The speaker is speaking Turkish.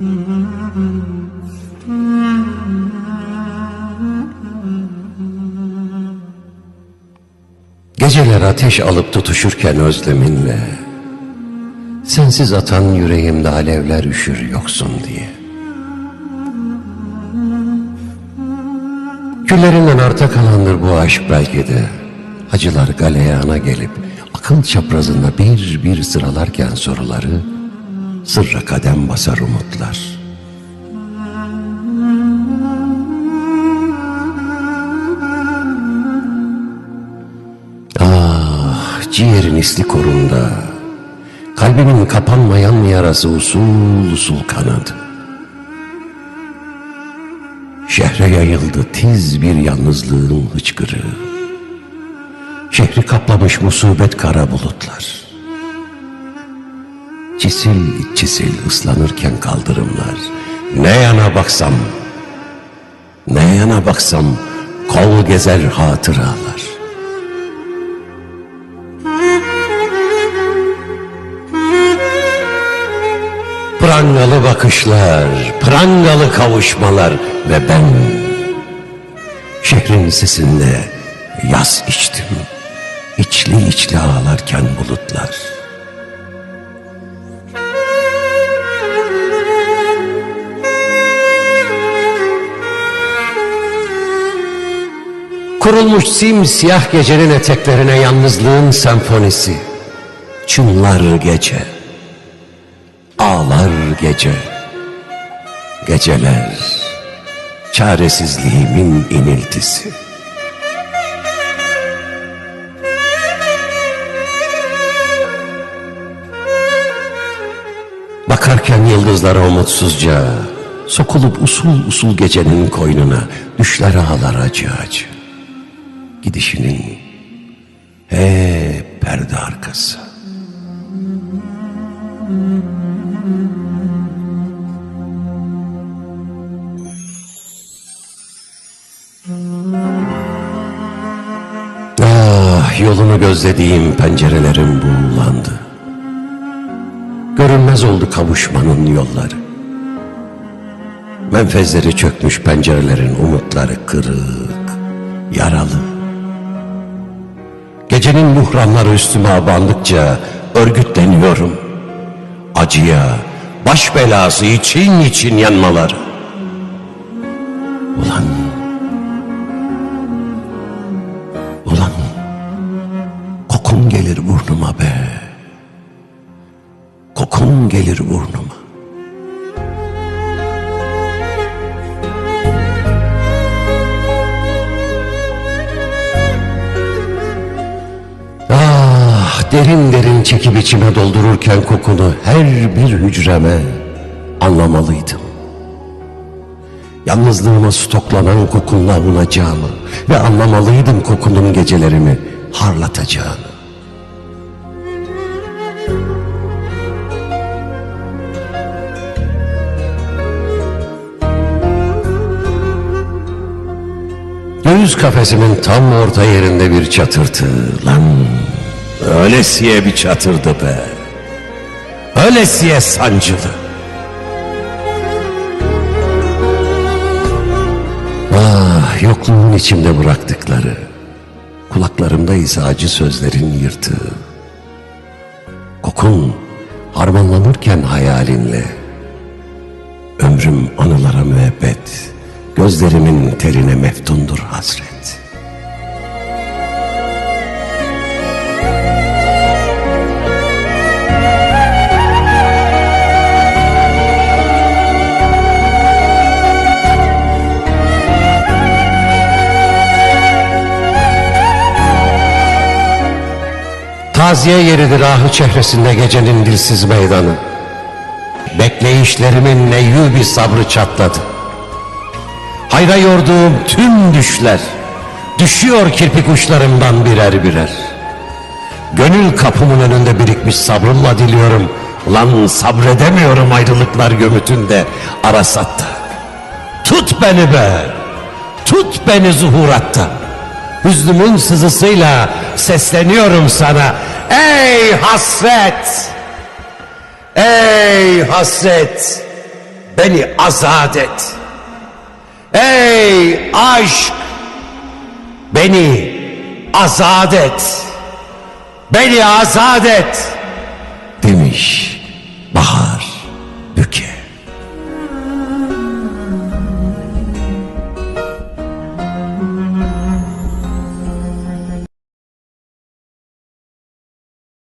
Geceler ateş alıp tutuşurken özleminle Sensiz atan yüreğimde alevler üşür yoksun diye. Küllerinden arta kalandır bu aşk belki de. Acılar galeyana gelip Akıl çaprazında bir bir sıralarken soruları Sırra kadem basar umutlar. Ah ciğerin isli korunda Kalbimin kapanmayan yarası usul usul kanadı. Şehre yayıldı tiz bir yalnızlığın hıçkırığı. Şehri kaplamış musibet kara bulutlar Çisil çisil ıslanırken kaldırımlar Ne yana baksam Ne yana baksam Kol gezer hatıralar Prangalı bakışlar, prangalı kavuşmalar ve ben şehrin sesinde yaz içtim. İçli içli ağlarken bulutlar. Kurulmuş simsiyah gecenin eteklerine yalnızlığın senfonisi. Çınlar gece. Ağlar gece Geceler Çaresizliğimin iniltisi Bakarken yıldızlara umutsuzca Sokulup usul usul gecenin koynuna Düşler ağlar acı acı Gidişinin hep perde arkası Ah yolunu gözlediğim pencerelerim buğulandı. Görünmez oldu kavuşmanın yolları. Menfezleri çökmüş pencerelerin umutları kırık, yaralı. Gecenin buhranları üstüme abandıkça örgütleniyorum. Acıya, baş belası için için yanmaları. Ulan Ulan kokun gelir burnuma be. Kokun gelir burnuma. Derin derin çekip içime doldururken kokunu her bir hücreme anlamalıydım. Yalnızlığıma stoklanan kokunla avunacağımı ve anlamalıydım kokunun gecelerimi harlatacağını. Göğüs kafesimin tam orta yerinde bir çatırtı lan. Öylesiye bir çatırdı be. Öylesiye sancılı. Ah yokluğun içimde bıraktıkları. Kulaklarımda ise acı sözlerin yırtığı. Kokun harmanlanırken hayalinle. Ömrüm anılara müebbet. Gözlerimin terine meftundur hasret Taziye yeridir ahı çehresinde gecenin dilsiz meydanı. Bekleyişlerimin neyyubi sabrı çatladı. Hayra yorduğum tüm düşler düşüyor kirpik uçlarımdan birer birer. Gönül kapımın önünde birikmiş sabrımla diliyorum. Lan sabredemiyorum ayrılıklar gömütünde arasatta. Tut beni be, tut beni zuhuratta. Hüznümün sızısıyla sesleniyorum sana. Ey hasret! Ey hasret! beni azat et. Ey aşk, beni azat et. Beni azat et demiş bahar.